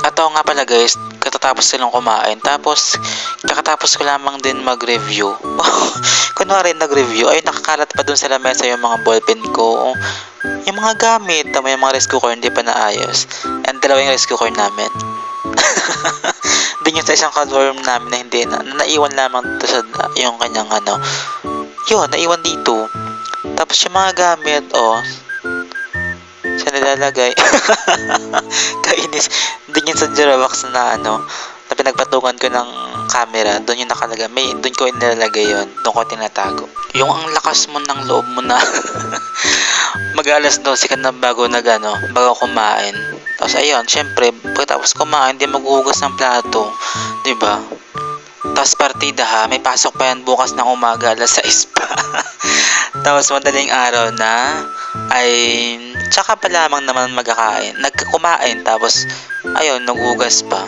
At oo nga pala guys, katatapos silang kumain. Tapos, kakatapos ko lamang din mag-review. Kunwari nag-review, ay nakakalat pa dun sa lamesa yung mga ballpen ko. Yung mga gamit, tama yung mga rice cooker hindi pa naayos. And dalawa yung rice cooker namin. Doon yung sa isang room namin na hindi na, na naiwan lamang to sa yung kanyang ano. Yun, naiwan dito. Tapos yung mga gamit, oh, sa nilalagay. Kainis. Doon yun sa Jirabox na ano, na pinagpatungan ko ng camera, doon yung nakalagay. May, doon ko nilalagay yun. Doon ko tinatago. Yung ang lakas mo ng loob mo na mag-alas 12 ka na bago nag ano, bago kumain. Tapos ayun, syempre, pagkatapos kumain, di maghuhugas ng plato. ba? Tapos partida ha, may pasok pa yan bukas ng umaga, alas 6 pa. Tapos madaling araw na, ay, tsaka pa lamang naman magkakain. Nagkumain, tapos, ayun, naghugas pa.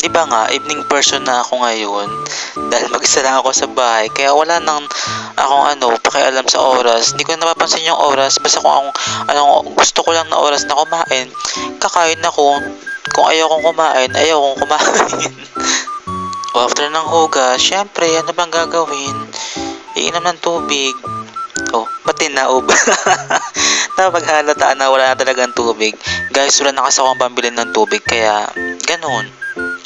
Di ba nga, evening person na ako ngayon. Dahil mag-isa lang ako sa bahay. Kaya wala nang akong ano, pakialam sa oras. Hindi ko na napapansin yung oras. Basta kung akong, ano, gusto ko lang na oras na kumain, kakain ako. Kung ayaw kong kumain, ayaw kong kumain. after ng hugas, syempre, ano bang gagawin? Iinom ng tubig. Oh, ba't tinaob? Tapos halutaan na wala na talagang tubig. Guys, wala na kasi akong pambili ng tubig. Kaya, ganun.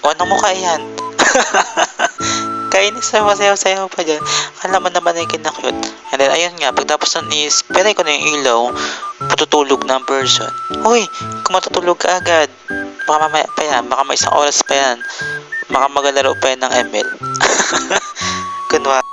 O, ano mo yan? Kainis na masayaw-sayaw pa dyan. Alam mo naman ay kinakute. And then, ayun nga, pagtapos nun is, pera ko na yung ilaw, patutulog ng person. Uy, kung matutulog ka agad, baka mamaya pa yan, baka may isang oras pa yan, baka maglalaro pa yan ng ML. Kunwari,